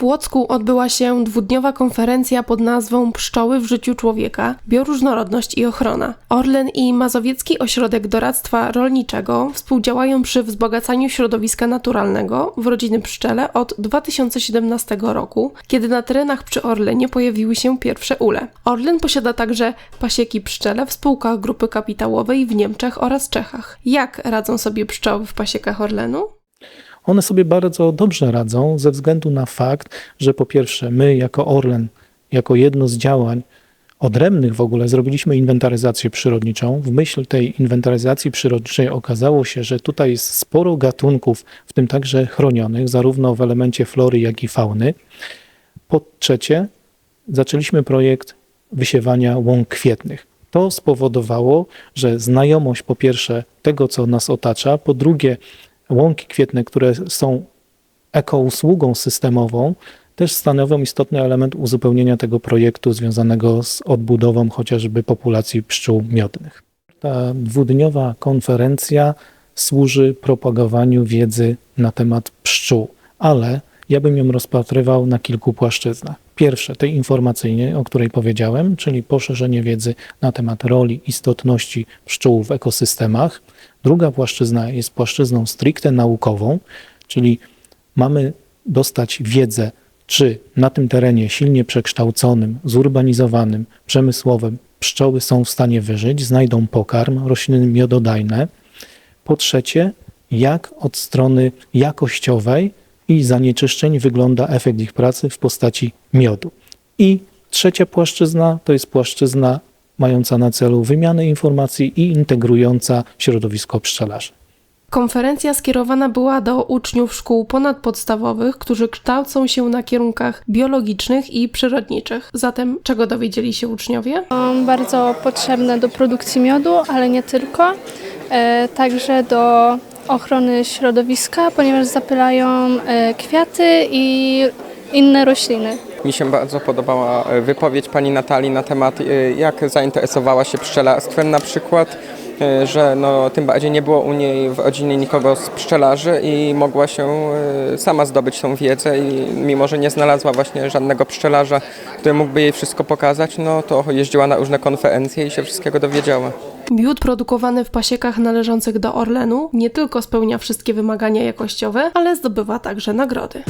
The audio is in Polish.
Płocku odbyła się dwudniowa konferencja pod nazwą Pszczoły w życiu człowieka, bioróżnorodność i ochrona. Orlen i Mazowiecki Ośrodek Doradztwa Rolniczego współdziałają przy wzbogacaniu środowiska naturalnego w rodziny pszczele od 2017 roku, kiedy na terenach przy Orlenie pojawiły się pierwsze ule. Orlen posiada także pasieki pszczele w spółkach grupy kapitałowej w Niemczech oraz Czechach. Jak radzą sobie pszczoły w pasiekach Orlenu? One sobie bardzo dobrze radzą ze względu na fakt, że po pierwsze my jako Orlen, jako jedno z działań odrębnych w ogóle zrobiliśmy inwentaryzację przyrodniczą. W myśl tej inwentaryzacji przyrodniczej okazało się, że tutaj jest sporo gatunków, w tym także chronionych, zarówno w elemencie flory, jak i fauny. Po trzecie, zaczęliśmy projekt wysiewania łąk kwietnych. To spowodowało, że znajomość po pierwsze tego, co nas otacza, po drugie łąki kwietne, które są ekousługą systemową, też stanowią istotny element uzupełnienia tego projektu związanego z odbudową chociażby populacji pszczół miodnych. Ta dwudniowa konferencja służy propagowaniu wiedzy na temat pszczół, ale ja bym ją rozpatrywał na kilku płaszczyznach. Pierwsze, tej informacyjnej, o której powiedziałem, czyli poszerzenie wiedzy na temat roli, istotności pszczół w ekosystemach. Druga płaszczyzna jest płaszczyzną stricte naukową, czyli mamy dostać wiedzę, czy na tym terenie silnie przekształconym, zurbanizowanym, przemysłowym pszczoły są w stanie wyżyć, znajdą pokarm, rośliny miododajne. Po trzecie, jak od strony jakościowej i zanieczyszczeń wygląda efekt ich pracy w postaci miodu. I trzecia płaszczyzna to jest płaszczyzna mająca na celu wymianę informacji i integrująca środowisko pszczelarzy. Konferencja skierowana była do uczniów szkół ponadpodstawowych, którzy kształcą się na kierunkach biologicznych i przyrodniczych. Zatem, czego dowiedzieli się uczniowie? Są bardzo potrzebne do produkcji miodu, ale nie tylko. E, także do ochrony środowiska, ponieważ zapylają e, kwiaty i inne rośliny. Mi się bardzo podobała e, wypowiedź pani Natalii na temat, e, jak zainteresowała się pszczelarstwem na przykład, że no, tym bardziej nie było u niej w rodzinie nikogo z pszczelarzy i mogła się sama zdobyć tą wiedzę i mimo, że nie znalazła właśnie żadnego pszczelarza, który mógłby jej wszystko pokazać, no to jeździła na różne konferencje i się wszystkiego dowiedziała. Miód produkowany w pasiekach należących do Orlenu nie tylko spełnia wszystkie wymagania jakościowe, ale zdobywa także nagrody.